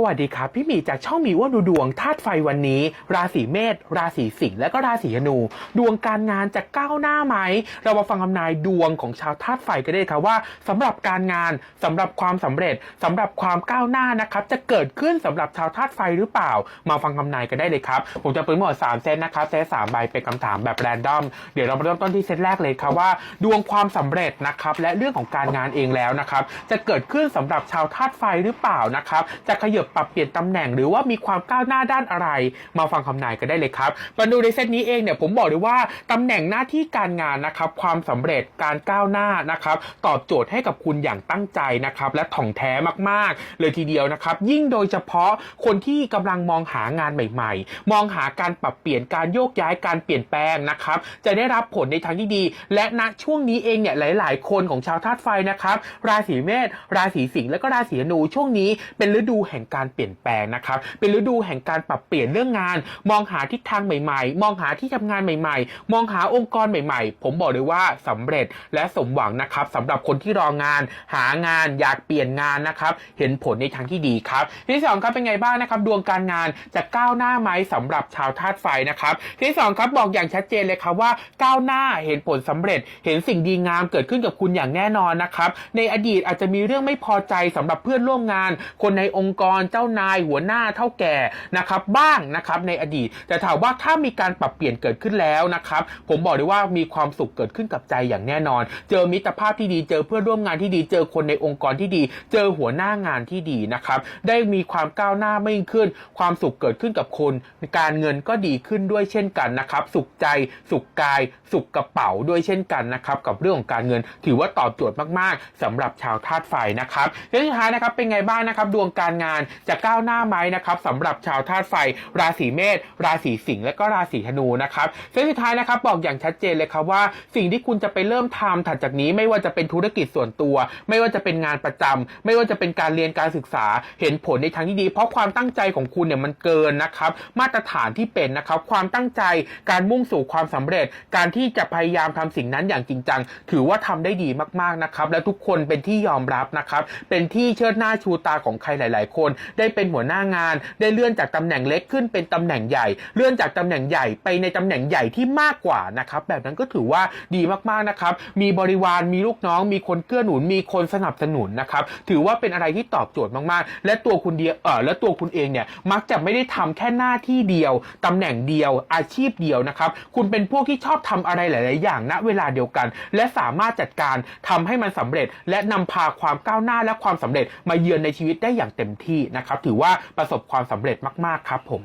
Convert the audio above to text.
สวัสดีครับ พี่หมีจากช่องมีว่าดูดวงธาตุไฟวันนี้ ราศีเมษราศีสิงห์และก็ราศีธนู ดวงการงานจะก้าวหน้าไหม เรามาฟังคำนายดวงของชาวธาตุไฟกันได้เลยครับว่าสำหรับการงานสำหรับความสำเร็จสำหรับความก้าวหน้านะครับจะเกิดขึ้นสำหรับชาวธาตุไฟหรือเปล่า มาฟังคำนายกันได้เลยครับผมจะเปิดหมดสามเซตนะครับเซตสามใบเป็นคำถามแบบแรนดอมเดี๋ยวเรามาเริ่มต้นที่เซตแรกเลยครับว่า ดวงความสำเร็จนะครับและเรื่องของการงานเองแล้วนะครับจะเกิดขึ้นสำหรับชาวธาตุไฟหรือเปล่านะครับจะขยับปรับเปลี่ยนตำแหน่งหรือว่ามีความก้าวหน้าด้านอะไร มาฟังคำนายกันได้เลยครับมาดูในเซตนี้เองเนี่ยผมบอกเลยว่าตำแหน่งหน้าที่การงานนะครับความสำเร็จการก้าวหน้านะครับตอบโจทย์ให้กับคุณอย่างตั้งใจนะครับและถ่องแท้มากๆ เลยทีเดียวนะครับ ยิ่งโดยเฉพาะคนที่กำลังมองหางานใหม่ ๆ มองหาการปรับเปลี่ยนการโยกย้ายการเปลี่ยนแปลงนะครับ จะได้รับผลในทางที่ดี และณช่วงนี้เองเนี่ยหลาย ๆ คนของชาวธาตุไฟนะครับ ราศีเมษราศีสิงห์และก็ราศีธนูช่วงนี้เป็นฤดูแห่งการเปลี่ยนแปลงนะครับ เป็นฤดูแห่งการปรับเปลี่ยนเรื่องงาน มองหาทิศทางใหม่ๆ มองหาที่ทำงานใหม่ๆ มองหาองค์กรใหม่ๆ ผมบอกเลยว่าสำเร็จและสมหวังนะครับสำหรับคนที่รองาน หางานอยากเปลี่ยนงานนะครับ เห็นผลในทางที่ดีครับที่สองครับเป็นไงบ้างนะครับ ดวงการงานจะก้าวหน้าไหมสำหรับชาวธาตุไฟนะครับที่สองครับบอกอย่างชัดเจนเลยครับว่าก้าวหน้าเห็นผลสำเร็จ เห็นสิ่งดีงามเกิดขึ้นกับคุณอย่างแน่นอนนะครับในอดีตอาจจะมีเรื่องไม่พอใจสำหรับเพื่อนร่วมงาน คนในองค์กรเจ้านายหัวหน้าเท่าแก่นะครับบ้างนะครับในอดีต แต่ถามว่าถ้ามีการปรับเปลี่ยนเกิดขึ้นแล้วนะครับผมบอกเลยว่ามีความสุขเกิดขึ้นกับใจอย่างแน่นอน เจอมิตรภาพที่ดีเจอเพื่อนร่วมงานที่ดี เจอคนในองค์กรที่ดี เจอหัวหน้างานที่ดีนะครับได้มีความก้าวหน้าไม่ยิ่งขึ้น ความสุขเกิดขึ้นกับคน การเงินก็ดีขึ้นด้วยเช่นกันนะครับสุขใจสุขกาย สุขกระเป๋าด้วยเช่นกันนะครับกับเรื่องของการเงินถือว่าตอบโจทย์มาก ๆสำหรับชาวธาตุไฟนะครับและสุดท้ายนะครับเป็นไงบ้างนะครับดวงการงานจะก้าวหน้าไหมนะครับสำหรับชาวธาตุไฟ ราศีเมษราศีสิงห์และก็ราศีธนูนะครับและสุดท้ายนะครับบอกอย่างชัดเจนเลยครับว่า สิ่งที่คุณจะไปเริ่มทำถัดจากนี้ไม่ว่าจะเป็นธุรกิจส่วนตัว ไม่ว่าจะเป็นงานประจำไม่ว่าจะเป็นการเรียนการศึกษาเห็นผลในทางที่ดี เพราะความตั้งใจของคุณเนี่ยมันเกินนะครับมาตรฐานที่เป็นนะครับความตั้งใจการมุ่งสู่ความสำเร็จ การที่จะพยายามทำสิ่งนั้นอย่างจริงจัง ถือว่าทำได้ดีมากๆนะครับและทุกคนเป็นที่ยอมรับนะครับเป็นที่เชิดหน้าชูตาของใครหลาย ๆ คนได้เป็นหัวหน้างาน ได้เลื่อนจากตำแหน่งเล็กขึ้นเป็นตำแหน่งใหญ่ เลื่อนจากตำแหน่งใหญ่ไปในตำแหน่งใหญ่ที่มากกว่านะครับ แบบนั้นก็ถือว่าดีมากๆนะครับ มีบริวารมีลูกน้อง มีคนเกื้อหนุน มีคนสนับสนุนนะครับ ถือว่าเป็นอะไรที่ตอบโจทย์มากๆ และตัวคุณเดียเออและตัวคุณเองเนี่ยมักจะไม่ได้ทำแค่หน้าที่เดียวตำแหน่งเดียว อาชีพเดียวนะครับ คุณเป็นพวกที่ชอบทำอะไรหลาย ๆ อย่างณเวลาเดียวกัน และสามารถจัดการทำให้มันสำเร็จ และนำพาความก้าวหน้าและความสำเร็จมาเยือนในชีวิตได้อย่างเต็มที่นะครับถือว่าประสบความสำเร็จมาก ๆ ครับผม